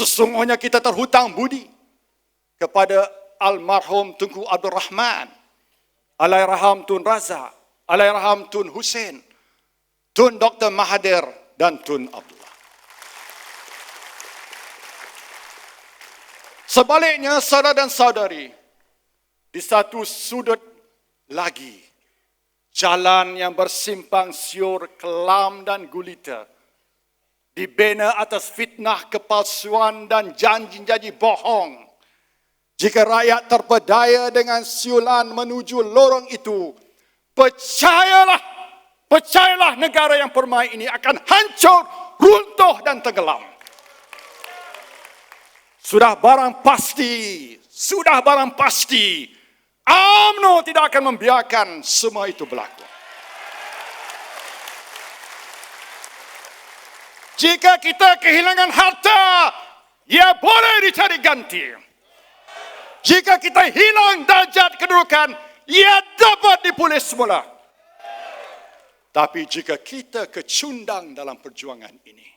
Sesungguhnya kita terhutang budi kepada almarhum Tunku Abdul Rahman, Alairaham Tun Razak, Alairaham Tun Hussein, Tun Dr. Mahathir dan Tun Abdullah. Sebaliknya, saudara dan saudari, di satu sudut lagi, jalan yang bersimpang siur, kelam dan gulita, dibina atas fitnah, kepalsuan dan janji-janji bohong. Jika rakyat terpedaya dengan siulan menuju lorong itu, percayalah, percayalah negara yang permai ini akan hancur, runtuh dan tenggelam. Sudah barang pasti, sudah barang pasti, UMNO tidak akan membiarkan semua itu berlaku. Jika kita kehilangan harta, ia boleh dicari ganti. Jika kita hilang darjat kedudukan, ia dapat dipulih semula. Tapi jika kita kecundang dalam perjuangan ini,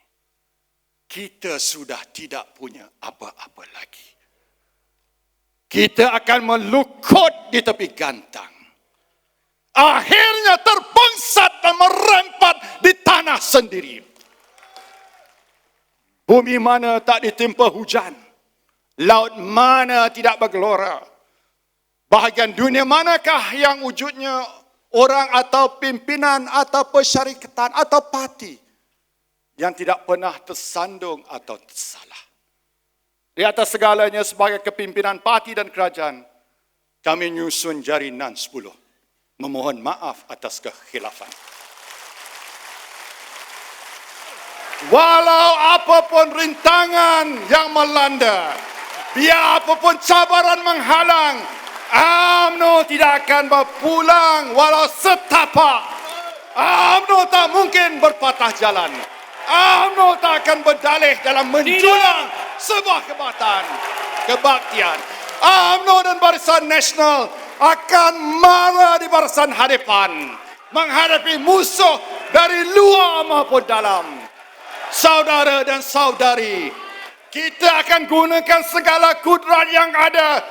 kita sudah tidak punya apa-apa lagi. Kita akan melukut di tepi gantang. Akhirnya terpengsat dan merempat di tanah sendiri. Bumi mana tak ditimpa hujan. Laut mana tidak bergelora. Bahagian dunia manakah yang wujudnya orang atau pimpinan atau persyarikatan atau parti yang tidak pernah tersandung atau tersalah. Di atas segalanya sebagai kepimpinan parti dan kerajaan, kami nyusun jari nan 10. Memohon maaf atas kekhilafan. Walau apapun rintangan yang melanda, biar apapun cabaran menghalang, UMNO tidak akan berpulang walau setapak. UMNO tak mungkin berpatah jalan. UMNO tak akan berdalih dalam menjulang sebuah kebatan, kebaktian. UMNO dan Barisan Nasional akan marah di barisan hadapan menghadapi musuh dari luar maupun dalam. Saudara dan saudari, kita akan gunakan segala kudrat yang ada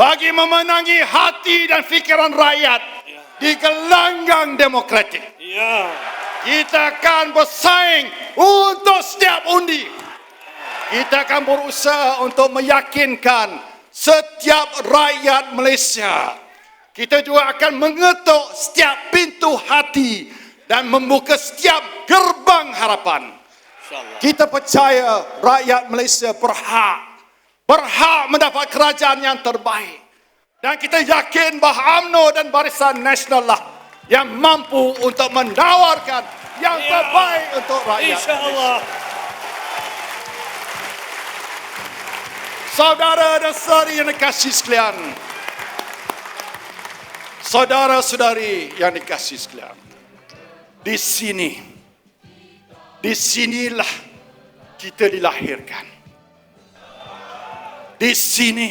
bagi memenangi hati dan fikiran rakyat di gelanggang demokratik. Ya. Kita akan bersaing untuk setiap undi. Kita akan berusaha untuk meyakinkan setiap rakyat Malaysia. Kita juga akan mengetuk setiap pintu hati dan membuka setiap gerbang harapan. Kita percaya rakyat Malaysia berhak berhak mendapat kerajaan yang terbaik. Dan kita yakin bahawa UMNO dan Barisan Nasional lah yang mampu untuk menawarkan yang Ya. terbaik untuk rakyat. InsyaAllah. Saudara dan saudari yang dikasih sekalian. Saudara-saudari yang dikasih sekalian. Di sini, di sinilah kita dilahirkan. Di sini,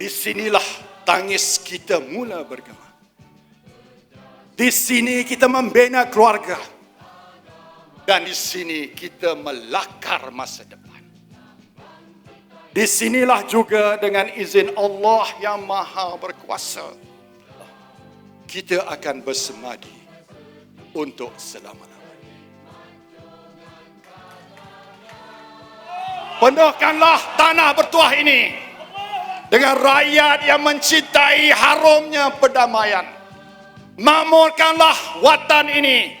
di sinilah tangis kita mula bergema. Di sini kita membina keluarga. Dan di sini kita melakar masa depan. Di sinilah juga dengan izin Allah yang maha berkuasa. Kita akan bersemadi untuk selama-lamanya. Penuhkanlah tanah bertuah ini dengan rakyat yang mencintai harumnya perdamaian. Makmurkanlah watan ini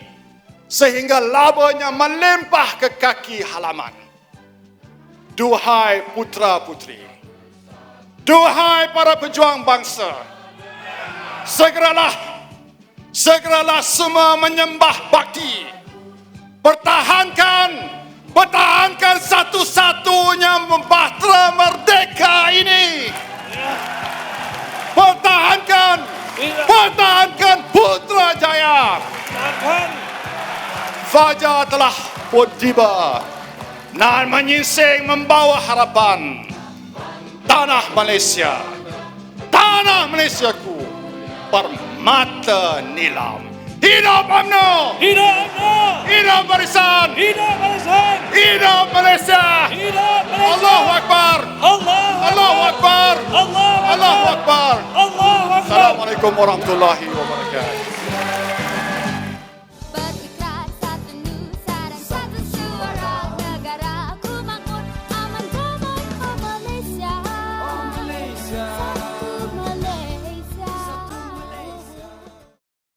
sehingga labanya melimpah ke kaki halaman. Duhai putra-putri, duhai para pejuang bangsa, segeralah, segeralah semua menyembah bakti. Pertahankan, pertahankan satu-satunya bahtera merdeka ini. Pertahankan, pertahankan Putrajaya. Akan. Fajar telah pun tiba dan menyingsing membawa harapan tanah Malaysia tanah Malaysiaku permata nilam Hidup UMNO! Hidup UMNO! Hidup Barisan! Hidup Barisan! Hidup Malaysia! Hidup Malaysia! Allahu Akbar! Allahu Akbar! Allahu Akbar! Allahu Akbar! Assalamualaikum warahmatullahi wabarakatuh.